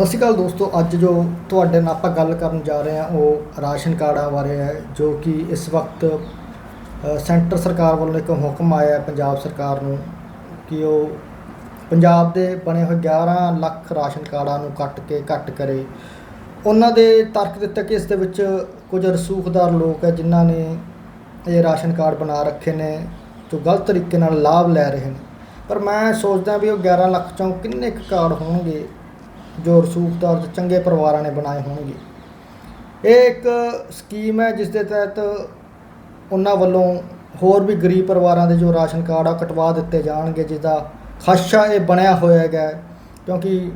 ਸਤਿ ਸ਼੍ਰੀ ਅਕਾਲ ਦੋਸਤੋ, ਅੱਜ ਜੋ ਤੁਹਾਡੇ ਨਾਲ ਆਪਾਂ ਗੱਲ ਕਰਨ ਜਾ ਰਹੇ ਹਾਂ, ਉਹ ਰਾਸ਼ਨ ਕਾਰਡਾਂ ਬਾਰੇ ਹੈ, ਜੋ ਕਿ ਇਸ ਵਕਤ ਸੈਂਟਰ ਸਰਕਾਰ ਵੱਲੋਂ ਇੱਕ ਹੁਕਮ ਆਇਆ ਹੈ ਪੰਜਾਬ ਸਰਕਾਰ ਨੂੰ ਕਿ ਉਹ ਪੰਜਾਬ ਦੇ ਬਣੇ ਹੋਏ 11 ਲੱਖ ਰਾਸ਼ਨ ਕਾਰਡਾਂ ਨੂੰ ਕੱਟ ਕੇ ਘੱਟ ਕਰੇ। ਉਹਨਾਂ ਦੇ ਤਰਕ ਦਿੱਤਾ ਕਿ ਇਸ ਦੇ ਵਿੱਚ ਕੁਝ ਰਸੂਖਦਾਰ ਲੋਕ ਹੈ, ਜਿਨ੍ਹਾਂ ਨੇ ਇਹ ਰਾਸ਼ਨ ਕਾਰਡ ਬਣਾ ਰੱਖੇ ਨੇ, ਜੋ ਗਲਤ ਤਰੀਕੇ ਨਾਲ ਲਾਭ ਲੈ ਰਹੇ ਨੇ। ਪਰ ਮੈਂ ਸੋਚਦਾ ਵੀ ਉਹ 11 ਲੱਖ ਚੋਂ ਕਿੰਨੇ ਕੁ ਕਾਰਡ ਹੋਣਗੇ ਜੋ ਰਸੂਖਦਾਰ ਤੇ ਚੰਗੇ ਪਰਿਵਾਰਾਂ ਨੇ ਬਣਾਏ ਹੋਣਗੇ। ਇਹ ਇੱਕ ਸਕੀਮ ਹੈ, ਜਿਸ ਦੇ ਤਹਿਤ ਉਹਨਾਂ ਵੱਲੋਂ ਹੋਰ ਵੀ ਗਰੀਬ ਪਰਿਵਾਰਾਂ ਦੇ ਜੋ ਰਾਸ਼ਨ ਕਾਰਡ ਆ ਕਟਵਾ ਦਿੱਤੇ ਜਾਣਗੇ ਜਿਸ ਦਾ ਖਾਸ਼ਾ ਇਹ ਬਣਿਆ ਹੋਇਆ ਹੈਗਾ ਕਿਉਂਕਿ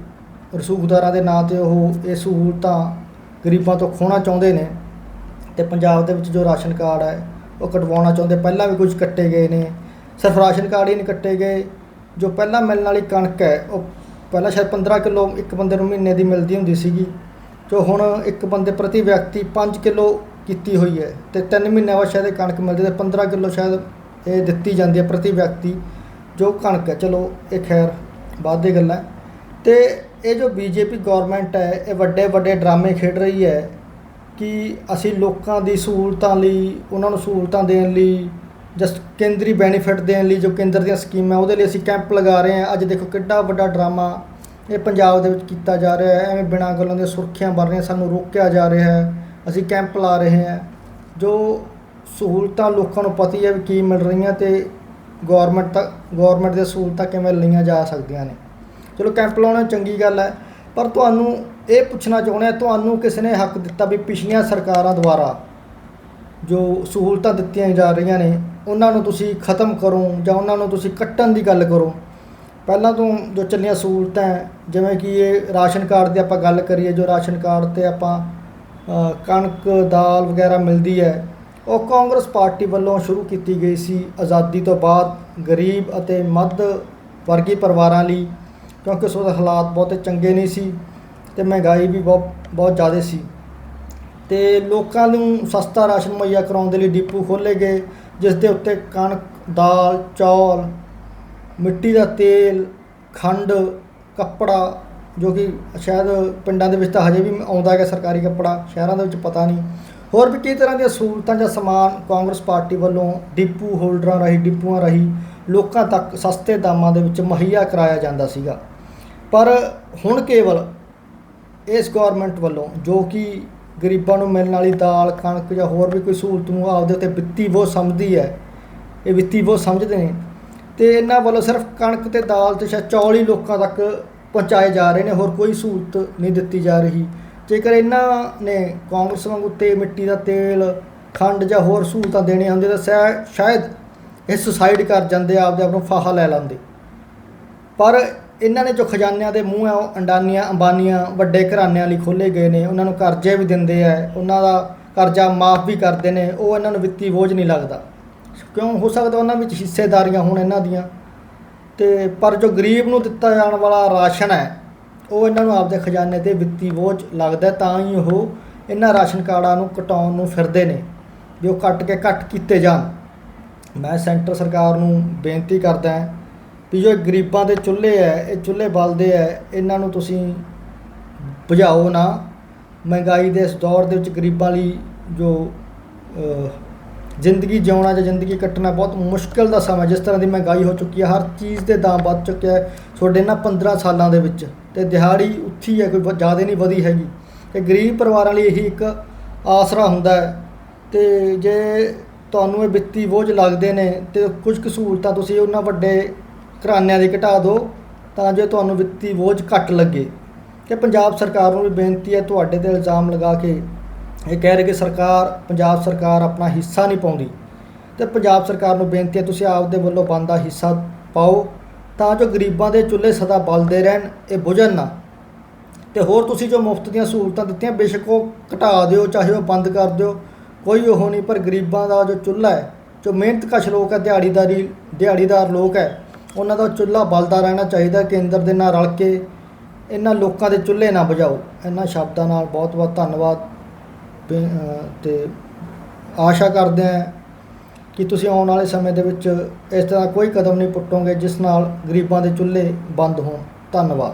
ਰਸੂਖਦਾਰਾਂ ਦੇ ਨਾਂ ਤੇ ਉਹ ਇਹ ਸਹੂਲਤਾਂ ਗਰੀਬਾਂ ਤੋਂ ਖੋਣਾ ਚਾਹੁੰਦੇ ਨੇ ਤੇ ਪੰਜਾਬ ਦੇ ਵਿੱਚ ਜੋ ਰਾਸ਼ਨ ਕਾਰਡ ਹੈ, ਉਹ ਕਟਵਾਉਣਾ ਚਾਹੁੰਦੇ। ਪਹਿਲਾਂ ਵੀ ਕੁਝ ਕੱਟੇ ਗਏ ਨੇ। ਸਿਰਫ ਰਾਸ਼ਨ ਕਾਰਡ ਹੀ ਨਹੀਂ ਕੱਟੇ ਗਏ। ਜੋ ਪਹਿਲਾਂ ਮਿਲਣ ਵਾਲੀ ਕਣਕ ਹੈ, ਉਹ ਪਹਿਲਾਂ ਸ਼ਾਇਦ 15 ਕਿਲੋ ਇੱਕ ਬੰਦੇ ਨੂੰ ਮਹੀਨੇ ਦੀ ਮਿਲਦੀ ਹੁੰਦੀ ਸੀਗੀ ਜੋ ਹੁਣ ਇੱਕ ਬੰਦੇ ਪ੍ਰਤੀ ਵਿਅਕਤੀ 5 ਕਿਲੋ ਕੀਤੀ ਹੋਈ ਹੈ, ਤੇ 3 ਮਹੀਨਿਆਂ ਬਾਅਦ ਸ਼ਾਇਦ ਇਹ ਕਣਕ ਮਿਲਦੀ ਤੇ 15 ਕਿਲੋ ਸ਼ਾਇਦ ਇਹ ਦਿੱਤੀ ਜਾਂਦੀ ਹੈ ਪ੍ਰਤੀ ਵਿਅਕਤੀ, ਜੋ ਕਣਕ ਹੈ। ਚਲੋ, ਇਹ ਖੈਰ ਬਾਅਦ ਦੀ ਗੱਲ ਹੈ। ਤੇ ਇਹ ਜੋ ਬੀਜੇਪੀ ਗਵਰਨਮੈਂਟ ਹੈ, ਇਹ ਵੱਡੇ ਵੱਡੇ ਡਰਾਮੇ ਖੇਡ ਰਹੀ ਹੈ ਕਿ ਅਸੀਂ ਲੋਕਾਂ ਦੀ ਸਹੂਲਤਾਂ ਲਈ, ਉਹਨਾਂ ਨੂੰ ਸਹੂਲਤਾਂ ਦੇਣ ਲਈ ਜਸਟ ਕੇਂਦਰੀ ਬੈਨੀਫਿਟ ਦੇਣ ਲਈ ਜੋ ਕੇਂਦਰ ਦੀਆਂ ਸਕੀਮਾਂ, ਉਹਦੇ ਲਈ ਅਸੀਂ ਕੈਂਪ ਲਗਾ ਰਹੇ ਹਾਂ। ਅੱਜ ਦੇਖੋ ਕਿੱਡਾ ਵੱਡਾ ਡਰਾਮਾ ਇਹ ਪੰਜਾਬ ਦੇ ਵਿੱਚ ਕੀਤਾ ਜਾ ਰਿਹਾ ਹੈ। ਐਵੇਂ ਬਿਨਾਂ ਗੱਲਾਂ ਦੀਆਂ ਸੁਰਖੀਆਂ ਬਣ ਰਹੀਆਂ, ਸਾਨੂੰ ਰੋਕਿਆ ਜਾ ਰਿਹਾ ਹੈ। ਅਸੀਂ ਕੈਂਪ ਲਾ ਰਹੇ ਹਾਂ। ਜੋ ਸਹੂਲਤਾਂ ਲੋਕਾਂ ਨੂੰ ਪਤਾ ਹੈ ਵੀ ਕੀ ਮਿਲ ਰਹੀਆਂ ਤੇ ਗਵਰਨਮੈਂਟ ਤੱਕ ਗਵਰਨਮੈਂਟ ਦੀਆਂ ਸਹੂਲਤਾਂ ਕਿਵੇਂ ਲਈਆਂ ਜਾ ਸਕਦੀਆਂ ਨੇ। ਚਲੋ ਕੈਂਪ ਲਾਉਣਾ ਚੰਗੀ ਗੱਲ ਹੈ, ਪਰ ਤੁਹਾਨੂੰ ਇਹ ਪੁੱਛਣਾ ਚਾਹੁੰਦੇ ਆ ਤੁਹਾਨੂੰ ਕਿਸ ਨੇ ਹੱਕ ਦਿੱਤਾ ਵੀ ਪਿਛਲੀਆਂ ਸਰਕਾਰਾਂ ਦੁਆਰਾ ਜੋ ਸਹੂਲਤਾਂ ਦਿੱਤੀਆਂ ਜਾ ਰਹੀਆਂ ਨੇ, ਉਹਨਾਂ ਨੂੰ ਤੁਸੀਂ ਖਤਮ ਕਰੋ ਜਾਂ ਉਹਨਾਂ ਨੂੰ ਤੁਸੀਂ ਕੱਟਣ ਦੀ ਗੱਲ ਕਰੋ। ਪਹਿਲਾਂ ਤੋਂ ਜੋ ਚੱਲੀਆਂ ਸਹੂਲਤਾਂ ਜਿਵੇਂ ਕਿ ਇਹ ਰਾਸ਼ਨ ਕਾਰਡ ਦੀ ਆਪਾਂ ਗੱਲ ਕਰੀਏ, ਜੋ ਰਾਸ਼ਨ ਕਾਰਡ ਤੇ ਆਪਾਂ ਕਣਕ, ਦਾਲ ਵਗੈਰਾ ਮਿਲਦੀ ਹੈ, ਉਹ ਕਾਂਗਰਸ ਪਾਰਟੀ ਵੱਲੋਂ ਸ਼ੁਰੂ ਕੀਤੀ ਗਈ ਸੀ ਆਜ਼ਾਦੀ ਤੋਂ ਬਾਅਦ ਗਰੀਬ ਅਤੇ ਮੱਧ ਵਰਗੀ ਪਰਿਵਾਰਾਂ ਲਈ, ਕਿਉਂਕਿ ਉਸ ਵਕਤ ਹਾਲਾਤ ਬਹੁਤੇ ਚੰਗੇ ਨਹੀਂ ਸੀ ਤੇ ਮਹਿੰਗਾਈ ਵੀ ਬਹੁਤ ਬਹੁਤ ਜ਼ਿਆਦਾ ਸੀ। ਤੇ ਲੋਕਾਂ ਨੂੰ ਸਸਤਾ ਰਾਸ਼ਨ ਮੁਹੱਈਆ ਕਰਾਉਣ ਦੇ ਲਈ ਡਿਪੂ ਖੋਲ੍ਹੇ ਗਏ, ਜਿਸ ਦੇ ਉੱਤੇ ਕਣਕ, ਦਾਲ, ਚੌਲ, ਮਿੱਟੀ ਦਾ ਤੇਲ, ਖੰਡ, ਕੱਪੜਾ, ਜੋ ਕਿ ਸ਼ਾਇਦ ਪਿੰਡਾਂ ਦੇ ਵਿੱਚ ਤਾਂ ਹਜੇ ਵੀ ਆਉਂਦਾ ਹੈਗਾ ਸਰਕਾਰੀ ਕੱਪੜਾ, ਸ਼ਹਿਰਾਂ ਦੇ ਵਿੱਚ ਪਤਾ ਨਹੀਂ। ਹੋਰ ਵੀ ਕਈ ਤਰ੍ਹਾਂ ਦੀਆਂ ਸਹੂਲਤਾਂ ਜਾਂ ਸਮਾਨ ਕਾਂਗਰਸ ਪਾਰਟੀ ਵੱਲੋਂ ਡਿਪੂ ਹੋਲਡਰਾਂ ਰਾਹੀਂ, ਡਿਪੂਆਂ ਰਾਹੀਂ ਲੋਕਾਂ ਤੱਕ ਸਸਤੇ ਦਾਮਾਂ ਦੇ ਵਿੱਚ ਮੁਹੱਈਆ ਕਰਾਇਆ ਜਾਂਦਾ ਸੀਗਾ। ਪਰ ਹੁਣ ਕੇਵਲ ਇਸ ਗਵਰਨਮੈਂਟ ਵੱਲੋਂ ਜੋ ਕਿ ਗਰੀਬਾਂ ਨੂੰ ਮਿਲਣ ਵਾਲੀ ਦਾਲ, ਕਣਕ ਜਾਂ ਹੋਰ ਵੀ ਕੋਈ ਸਹੂਲਤ ਨੂੰ ਆਪਦੇ ਉੱਤੇ ਵਿੱਤੀ ਬਹੁਤ ਸਮਝਦੀ ਹੈ। ਇਹ ਵਿੱਤੀ ਬਹੁਤ ਸਮਝਦੇ ਨੇ। ਤੇ ਇਹਨਾਂ ਵੱਲੋਂ ਸਿਰਫ ਕਣਕ ਤੇ ਦਾਲ ਤੇ ਸ਼ਾਇਦ ਚੌਲ ਹੀ ਲੋਕਾਂ ਤੱਕ ਪਹੁੰਚਾਏ ਜਾ ਰਹੇ ਨੇ, ਹੋਰ ਕੋਈ ਸਹੂਲਤ ਨਹੀਂ ਦਿੱਤੀ ਜਾ ਰਹੀ। ਜੇਕਰ ਇਹਨਾਂ ਨੇ ਕਾਂਗਰਸ ਵਾਂਗ ਉੱਤੇ ਮਿੱਟੀ ਦਾ ਤੇਲ, ਖੰਡ ਜਾਂ ਹੋਰ ਸਹੂਲਤਾਂ ਦੇਣੀਆਂ ਹੁੰਦੀਆਂ ਤਾਂ ਸ਼ਾਇ- ਸ਼ਾਇਦ ਇਹ ਸੁਸਾਈਡ ਕਰ ਜਾਂਦੇ, ਆਪਦੇ ਆਪ ਨੂੰ ਫਾਹਾ ਲੈ ਲੈਂਦੇ। ਪਰ ਇਹਨਾਂ ਨੇ ਜੋ ਖਜ਼ਾਨਿਆਂ ਦੇ ਮੂੰਹ ਆ, ਉਹ ਅੰਡਾਨੀਆਂ, ਅੰਬਾਨੀਆਂ, ਵੱਡੇ ਘਰਾਣਿਆਂ ਲਈ ਖੋਲੇ ਗਏ ਨੇ, ਉਹਨਾਂ ਨੂੰ ਕਰਜ਼ੇ ਵੀ ਦਿੰਦੇ ਆ, ਉਹਨਾਂ ਦਾ ਕਰਜ਼ਾ ਮਾਫ ਵੀ ਕਰਦੇ ਨੇ, ਉਹ ਇਹਨਾਂ ਨੂੰ ਵਿੱਤੀ ਬੋਝ ਨਹੀਂ ਲੱਗਦਾ। ਕਿਉਂ? ਹੋ ਸਕਦਾ ਉਹਨਾਂ ਵਿੱਚ ਹਿੱਸੇਦਾਰੀਆਂ ਹੋਣ ਇਹਨਾਂ ਦੀਆਂ। ਤੇ ਪਰ ਜੋ ਗਰੀਬ ਨੂੰ ਦਿੱਤਾ ਜਾਣ ਵਾਲਾ ਰਾਸ਼ਨ ਹੈ, ਉਹ ਇਹਨਾਂ ਨੂੰ ਆਪਦੇ ਖਜ਼ਾਨੇ ਤੇ ਵਿੱਤੀ ਬੋਝ ਲੱਗਦਾ ਤਾਂ ਹੀ ਉਹ ਇਹਨਾਂ ਰਾਸ਼ਨ ਕਾਰਡਾਂ ਨੂੰ ਕਟਾਉਣ ਨੂੰ ਫਿਰਦੇ ਨੇ, ਵੀ ਉਹ ਕੱਟ ਕੇ ਘੱਟ ਕੀਤੇ ਜਾਣ। ਮੈਂ ਸੈਂਟਰ ਸਰਕਾਰ ਨੂੰ ਬੇਨਤੀ ਕਰਦਾ ਹਾਂ ਵੀ ਜੋ ਗਰੀਬਾਂ ਦੇ ਚੁੱਲ੍ਹੇ ਹੈ, ਇਹ ਚੁੱਲ੍ਹੇ ਬਲਦੇ ਹੈ, ਇਹਨਾਂ ਨੂੰ ਤੁਸੀਂ ਬੁਝਾਓ ਨਾ। ਮਹਿੰਗਾਈ ਦੇ ਇਸ ਦੌਰ ਦੇ ਵਿੱਚ ਗਰੀਬਾਂ ਲਈ ਜੋ ਜ਼ਿੰਦਗੀ ਜਿਉਣਾ ਜਾਂ ਜ਼ਿੰਦਗੀ ਕੱਟਣਾ ਬਹੁਤ ਮੁਸ਼ਕਲ ਦਾ ਸਮਾਂ ਜਿਸ ਤਰ੍ਹਾਂ ਦੀ ਮਹਿੰਗਾਈ ਹੋ ਚੁੱਕੀ ਹੈ, ਹਰ ਚੀਜ਼ ਦੇ ਦਾਮ ਵੱਧ ਚੁੱਕਿਆ ਹੈ। ਤੁਹਾਡੇ ਨਾ 15 ਸਾਲਾਂ ਦੇ ਵਿੱਚ ਤੇ ਦਿਹਾੜੀ ਉੱਥੀ ਹੈ ਕੋਈ ਜ਼ਿਆਦਾ ਨਹੀਂ ਵਧੀ ਹੈਗੀ। ਤੇ ਗਰੀਬ ਪਰਿਵਾਰਾਂ ਲਈ ਇਹੀ ਇੱਕ ਆਸਰਾ ਹੁੰਦਾ ਹੈ। ਤੇ ਜੇ ਤੁਹਾਨੂੰ ਇਹ ਵਿੱਤੀ ਬੋਝ ਲੱਗਦੇ ਨੇ ਤੇ ਕੁਝ ਕੁ ਸਹੂਲਤਾਂ ਤੁਸੀਂ ਉਹਨਾਂ ਵੱਡੇ ਘਰਾਣਿਆਂ ਦੀ ਘਟਾ ਦਿਓ, ਤਾਂ ਜੋ ਤੁਹਾਨੂੰ ਵਿੱਤੀ ਬੋਝ ਘੱਟ ਲੱਗੇ। ਕਿ ਪੰਜਾਬ ਸਰਕਾਰ ਨੂੰ ਵੀ ਬੇਨਤੀ ਹੈ, ਤੁਹਾਡੇ ਤੇ ਇਲਜ਼ਾਮ ਲਗਾ ਕੇ ਇਹ ਕਹਿ ਰਹੇ ਕਿ ਸਰਕਾਰ, ਪੰਜਾਬ ਸਰਕਾਰ ਆਪਣਾ ਹਿੱਸਾ ਨਹੀਂ ਪਾਉਂਦੀ। ਤੇ ਪੰਜਾਬ ਸਰਕਾਰ ਨੂੰ ਬੇਨਤੀ ਹੈ, ਤੁਸੀਂ ਆਪ ਦੇ ਵੱਲੋਂ ਬਣਦਾ ਹਿੱਸਾ ਪਾਓ, ਤਾਂ ਜੋ ਗਰੀਬਾਂ ਦੇ ਚੁੱਲ੍ਹੇ ਸਦਾ ਬਲਦੇ ਰਹਿਣ, ਇਹ ਬੁਝਣ ਨਾ। ਤੇ ਹੋਰ ਤੁਸੀਂ ਜੋ ਮੁਫਤ ਦੀਆਂ ਸਹੂਲਤਾਂ ਦਿੱਤੀਆਂ, ਬੇਸ਼ੱਕ ਉਹ ਘਟਾ ਦਿਓ, ਚਾਹੇ ਉਹ ਬੰਦ ਕਰ ਦਿਓ, ਕੋਈ ਉਹ ਨਹੀਂ, ਪਰ ਗਰੀਬਾਂ ਦਾ ਜੋ ਚੁੱਲ੍ਹਾ ਹੈ, ਜੋ ਮਿਹਨਤਕਸ਼ ਲੋਕ ਹੈ, ਦਿਹਾੜੀਦਾਰੀ, ਦਿਹਾੜੀਦਾਰ ਲੋਕ ਹੈ ਉਹਨਾਂ ਦਾ ਚੁੱਲ੍ਹਾ ਬਲਦਾ ਰਹਿਣਾ ਚਾਹੀਦਾ ਕੇਂਦਰ ਦੇ ਨਾਲ ਰਲ ਕੇ ਇਹਨਾਂ ਲੋਕਾਂ ਦੇ ਚੁੱਲ੍ਹੇ ਨਾ ਬੁਝਾਓ। ਇਹਨਾਂ ਸ਼ਬਦਾਂ ਨਾਲ ਬਹੁਤ ਬਹੁਤ ਧੰਨਵਾਦ। ਬੇ- ਤੇ ਆਸ਼ਾ ਕਰਦੇ ਹਾਂ ਕਿ ਤੁਸੀਂ ਆਉਣ ਵਾਲੇ ਸਮੇਂ ਦੇ ਵਿੱਚ ਇਸ ਤਰ੍ਹਾਂ ਕੋਈ ਕਦਮ ਨਹੀਂ ਪੁੱਟੋਗੇ ਜਿਸ ਨਾਲ ਗਰੀਬਾਂ ਦੇ ਚੁੱਲ੍ਹੇ ਬੰਦ ਹੋਣ। ਧੰਨਵਾਦ।